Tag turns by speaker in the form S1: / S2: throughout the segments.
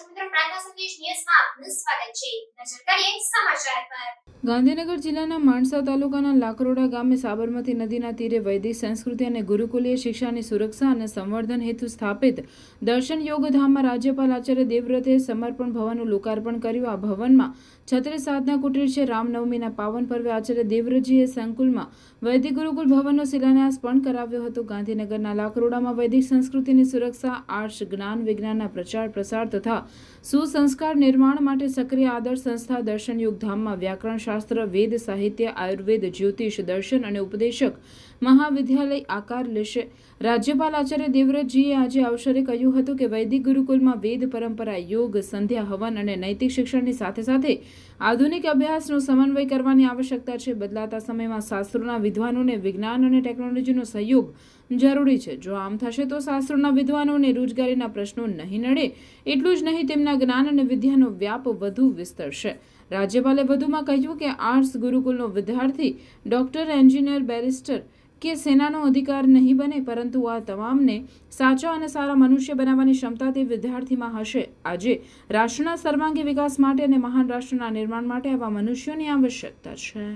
S1: પ્રાંતા સંદેશ ન્યૂઝમાં આપનું સ્વાગત છે. નજર કરીએ સમાચાર પર.
S2: ગાંધીનગર જિલ્લાના માણસા તાલુકાના લાકરોડા ગામે સાબરમતી નદીના તીરે વૈદિક સંસ્કૃતિ અને ગુરુકુલીય શિક્ષાની સુરક્ષા અને સંવર્ધન હેતુ સ્થાપિત દર્શન યોગધામમાં રાજ્યપાલ આચાર્ય દેવવ્રતે સમર્પણ ભવનનું લોકાર્પણ કર્યું. આ ભવનમાં છત્રીસ સાધના કુટીર છે. રામનવમીના પાવન પર્વે આચાર્ય દેવવ્રતજીએ સંકુલમાં વૈદિક ગુરુકુલ ભવનનો શિલાન્યાસ પણ કરાવ્યો હતો. ગાંધીનગરના લાકરોડામાં વૈદિક સંસ્કૃતિની સુરક્ષા, આર્ટ્સ, જ્ઞાન, વિજ્ઞાનના પ્રચાર, પ્રસાર તથા સુસંસ્કાર નિર્માણ માટે સક્રિય આદર્શ સંસ્થા દર્શન યોગધામમાં વ્યાકરણ શાસ્ત્ર, વેદ, સાહિત્ય, આયુર્વેદ, જ્યોતિષ, દર્શન અને ઉપદેશક મહાવિદ્યાલય આકાર લેશે. રાજ્યપાલ આચાર્ય દેવવ્રતજીએ આજે અવસરે કહ્યું હતું કે વૈદિક ગુરુકુલમાં વેદ, પરંપરા, યોગ, સંધ્યા, હવન અને નૈતિક શિક્ષણની સાથે સાથે આધુનિક અભ્યાસનો સમન્વય કરવાની આવશ્યકતા છે. બદલાતા સમયમાં શાસ્ત્રોના વિદ્વાનોને વિજ્ઞાન અને ટેકનોલોજીનો સહયોગ જરૂરી છે. જો આમ થશે તો શાસ્ત્રોના વિદ્વાનોને રોજગારીના પ્રશ્નો નહીં નડે, એટલું જ નહીં તેમના જ્ઞાન અને વિદ્યાનો વ્યાપ વધુ વિસ્તરશે. રાજ્યપાલે વધુમાં કહ્યું કે આર્ટ્સ ગુરુકુલનો વિદ્યાર્થી, ડોક્ટર, એન્જિનિયર, બેરિસ્ટર કે સેનાનો અધિકાર નહીં બને, પરંતુ આ તમામને સાચા અને સારા મનુષ્ય બનાવવાની ક્ષમતા તે વિદ્યાર્થીમાં હશે. આજે રાષ્ટ્રના સર્વાંગી વિકાસ માટે અને મહાન રાષ્ટ્રના નિર્માણ માટે આવા મનુષ્યોની આવશ્યકતા છે.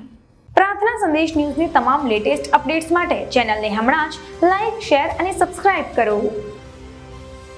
S3: પ્રાર્થના સંદેશ ન્યૂઝની તમામ લેટેસ્ટ અપડેટ્સ માટે ચેનલને હમણાં જ લાઈક, શેર અને સબસ્ક્રાઇબ કરો.